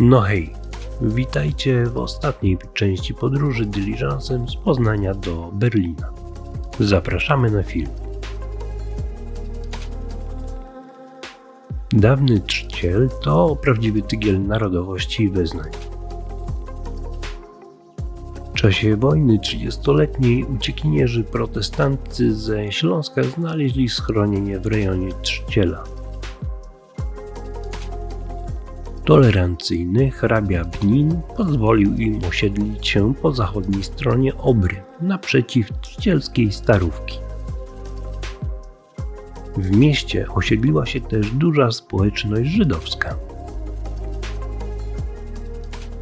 No hej, witajcie w ostatniej części podróży dyliżansem z Poznania do Berlina. Zapraszamy na film. Dawny trzciel to prawdziwy tygiel narodowości i wyznań. W czasie wojny trzydziestoletniej uciekinierzy protestancy ze Śląska znaleźli schronienie w rejonie Trzciela. Tolerancyjny hrabia Bnin pozwolił im osiedlić się po zachodniej stronie Obry, naprzeciw trzcielskiej Starówki. W mieście osiedliła się też duża społeczność żydowska.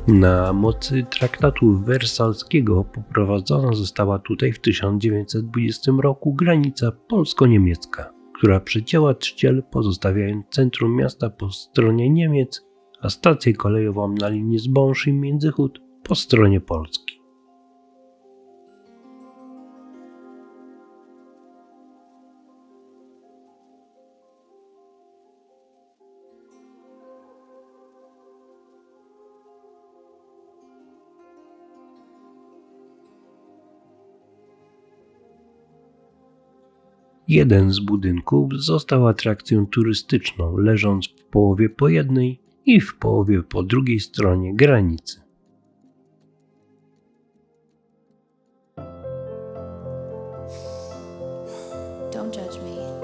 Na mocy traktatu wersalskiego poprowadzona została tutaj w 1920 roku granica polsko-niemiecka, która przecięła Trzciel pozostawiając centrum miasta po stronie Niemiec, a stację kolejową na linii Zbąż i Międzychód po stronie Polski. Jeden z budynków został atrakcją turystyczną, leżąc w połowie po jednej i w połowie po drugiej stronie granicy. Judge me.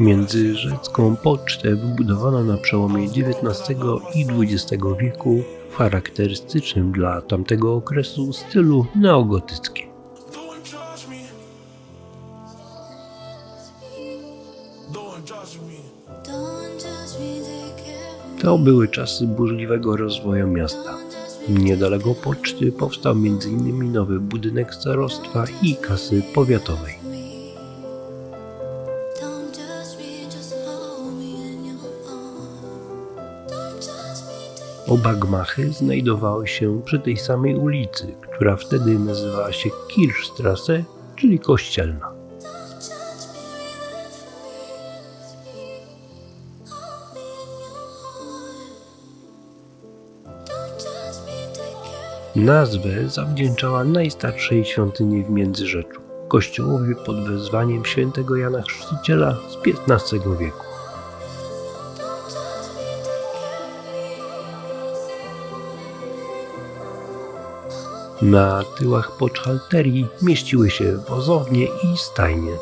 Międzyrzecką pocztę wybudowano na przełomie XIX i XX wieku w charakterystycznym dla tamtego okresu stylu neogotyckim. To były czasy burzliwego rozwoju miasta. Niedaleko poczty powstał m.in. nowy budynek starostwa i kasy powiatowej. Oba gmachy znajdowały się przy tej samej ulicy, która wtedy nazywała się Kirchstrasse, czyli Kościelna. Nazwę zawdzięczała najstarszej świątyni w Międzyrzeczu, kościołowi pod wezwaniem świętego Jana Chrzciciela z XV wieku. Na tyłach poczhalterii mieściły się wozownie i stajnie.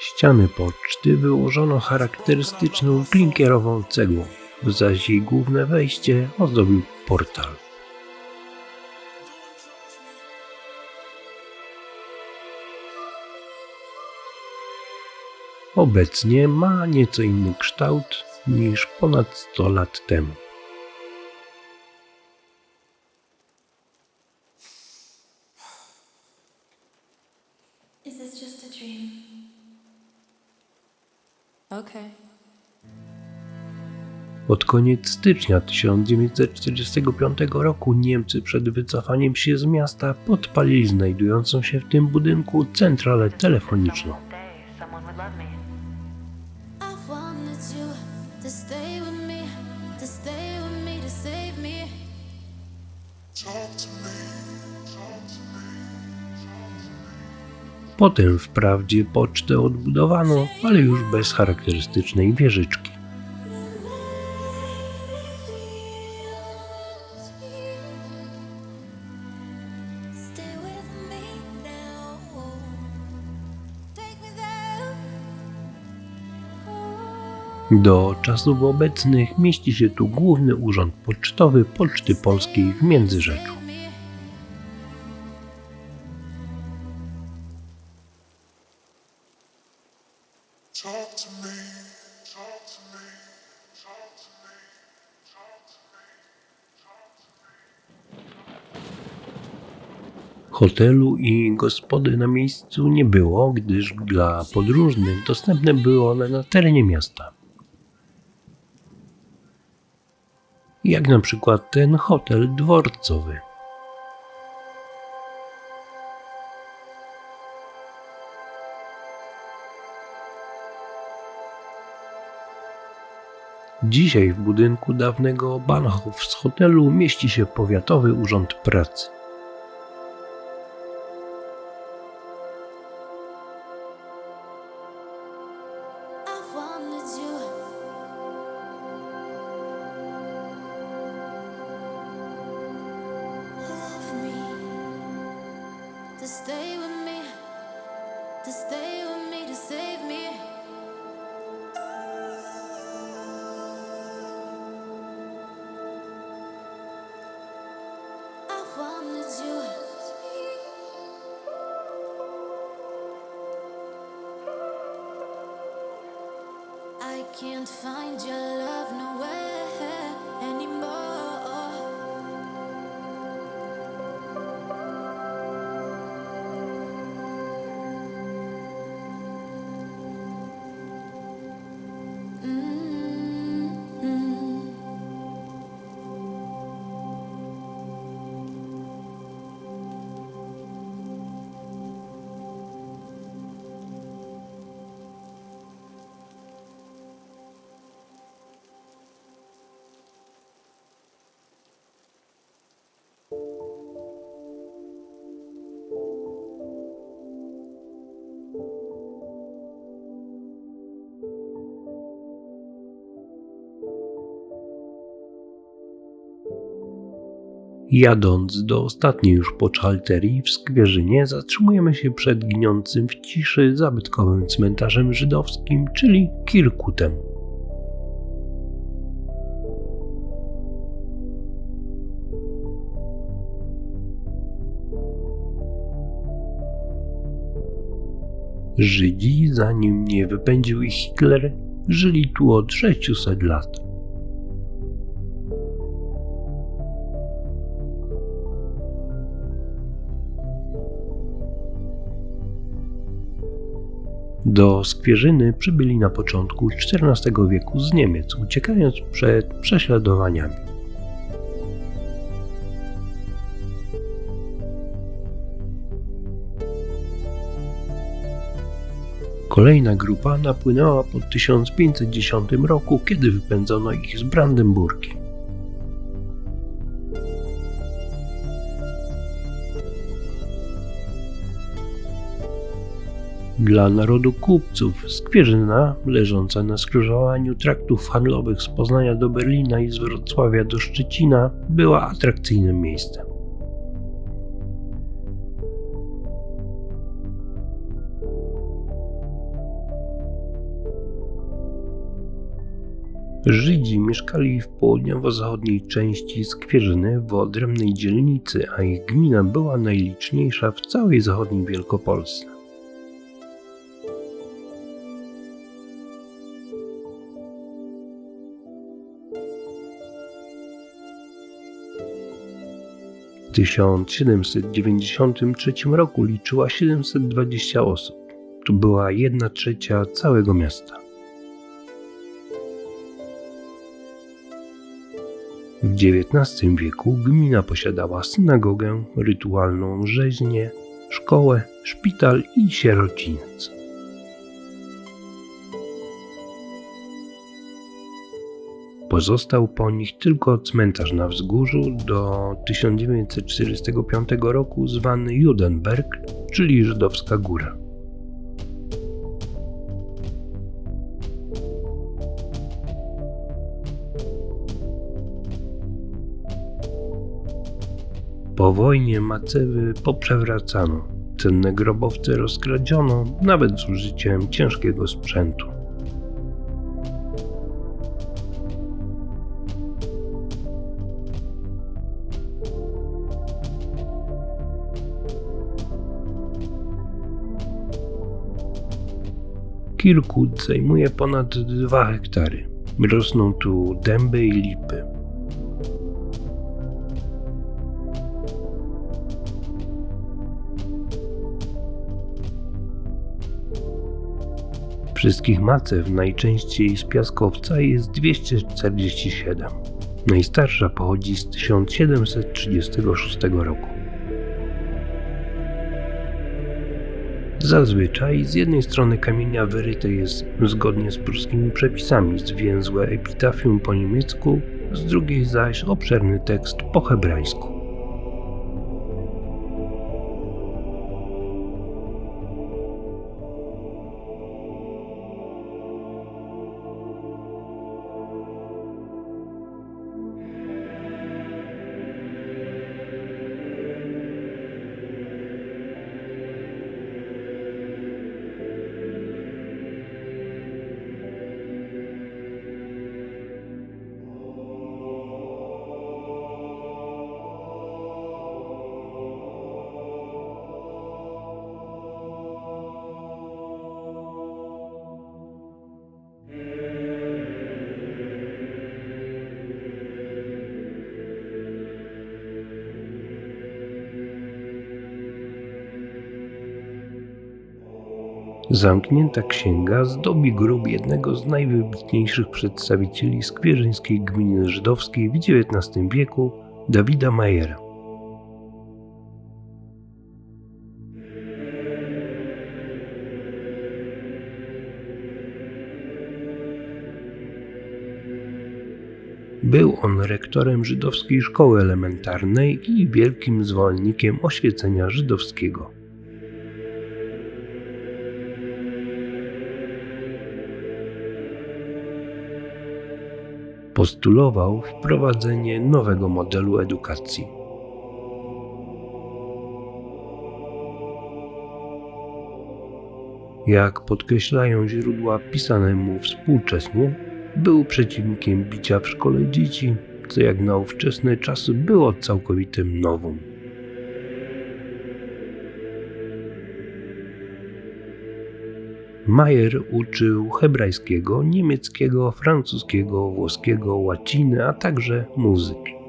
Ściany poczty wyłożono charakterystyczną klinkierową cegłą, zaś jej główne wejście ozdobił portal. Obecnie ma nieco inny kształt niż ponad 100 lat temu. Is this just a dream? Okay. Pod koniec stycznia 1945 roku Niemcy przed wycofaniem się z miasta podpalili znajdującą się w tym budynku centralę telefoniczną. Potem wprawdzie pocztę odbudowano, ale już bez charakterystycznej wieżyczki. Do czasów obecnych mieści się tu główny urząd pocztowy Poczty Polskiej w Międzyrzeczu. Hotelu i gospody na miejscu nie było, gdyż dla podróżnych dostępne były one na terenie miasta. Jak na przykład ten hotel dworcowy. Dzisiaj w budynku dawnego Bahnhofs hotelu mieści się Powiatowy Urząd Pracy. Can't find your love nowhere Jadąc do ostatniej już poczalterii w Skwierzynie, zatrzymujemy się przed gniącym w ciszy zabytkowym cmentarzem żydowskim, czyli Kirkutem. Żydzi, zanim nie wypędził ich Hitler, żyli tu od 600 lat. Do Skwierzyny przybyli na początku XIV wieku z Niemiec, uciekając przed prześladowaniami. Kolejna grupa napłynęła po 1510 roku, kiedy wypędzono ich z Brandenburgii. Dla narodu kupców Skwierzyna, leżąca na skrzyżowaniu traktów handlowych z Poznania do Berlina i z Wrocławia do Szczecina, była atrakcyjnym miejscem. Żydzi mieszkali w południowo-zachodniej części Skwierzyny w odrębnej dzielnicy, a ich gmina była najliczniejsza w całej zachodniej Wielkopolsce. 1793 roku liczyła 720 osób. To była jedna trzecia całego miasta. W XIX wieku gmina posiadała synagogę, rytualną rzeźnię, szkołę, szpital i sierociniec. Pozostał po nich tylko cmentarz na wzgórzu do 1945 roku zwany Judenberg, czyli Żydowska Góra. Po wojnie macewy poprzewracano, cenne grobowce rozkradziono, nawet z użyciem ciężkiego sprzętu. Kirkut zajmuje ponad 2 hektary. Rosną tu dęby i lipy. Wszystkich macew najczęściej z piaskowca jest 247. Najstarsza pochodzi z 1736 roku. Zazwyczaj z jednej strony kamienia wyryte jest zgodnie z pruskimi przepisami zwięzłe epitafium po niemiecku, z drugiej zaś obszerny tekst po hebrajsku. Zamknięta księga zdobi grób jednego z najwybitniejszych przedstawicieli skwierzyńskiej gminy żydowskiej w XIX wieku, Dawida Majera. Był on rektorem żydowskiej szkoły elementarnej i wielkim zwolennikiem oświecenia żydowskiego. Postulował wprowadzenie nowego modelu edukacji. Jak podkreślają źródła pisane mu współcześnie, był przeciwnikiem bicia w szkole dzieci, co jak na ówczesne czasy było całkowitym nowum. Majer uczył hebrajskiego, niemieckiego, francuskiego, włoskiego, łaciny, a także muzyki.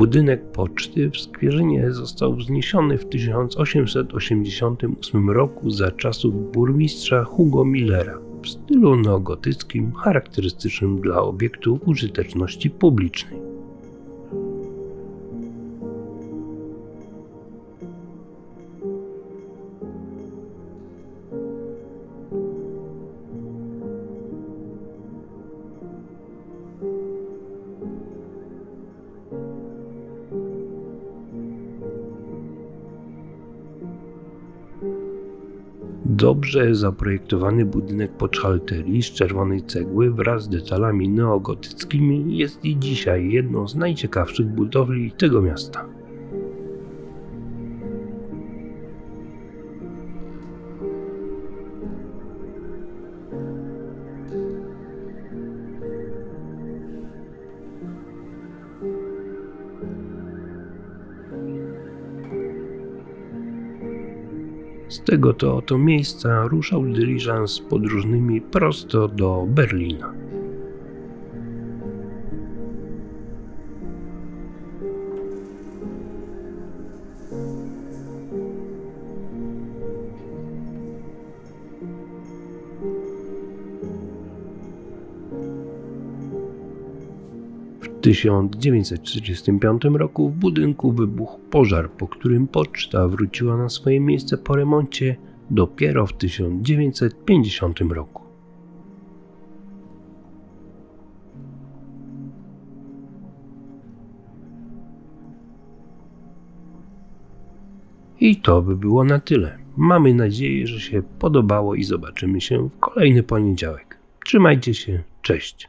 Budynek poczty w Skwierzynie został wzniesiony w 1888 roku za czasów burmistrza Hugo Millera w stylu neogotyckim charakterystycznym dla obiektów użyteczności publicznej. Dobrze zaprojektowany budynek poczhalterii z czerwonej cegły wraz z detalami neogotyckimi jest i dzisiaj jedną z najciekawszych budowli tego miasta. Z tego to oto miejsca ruszał dyliżans z podróżnymi prosto do Berlina. W W 1945 roku w budynku wybuchł pożar, po którym poczta wróciła na swoje miejsce po remoncie dopiero w 1950 roku. I to by było na tyle. Mamy nadzieję, że się podobało i zobaczymy się w kolejny poniedziałek. Trzymajcie się, cześć.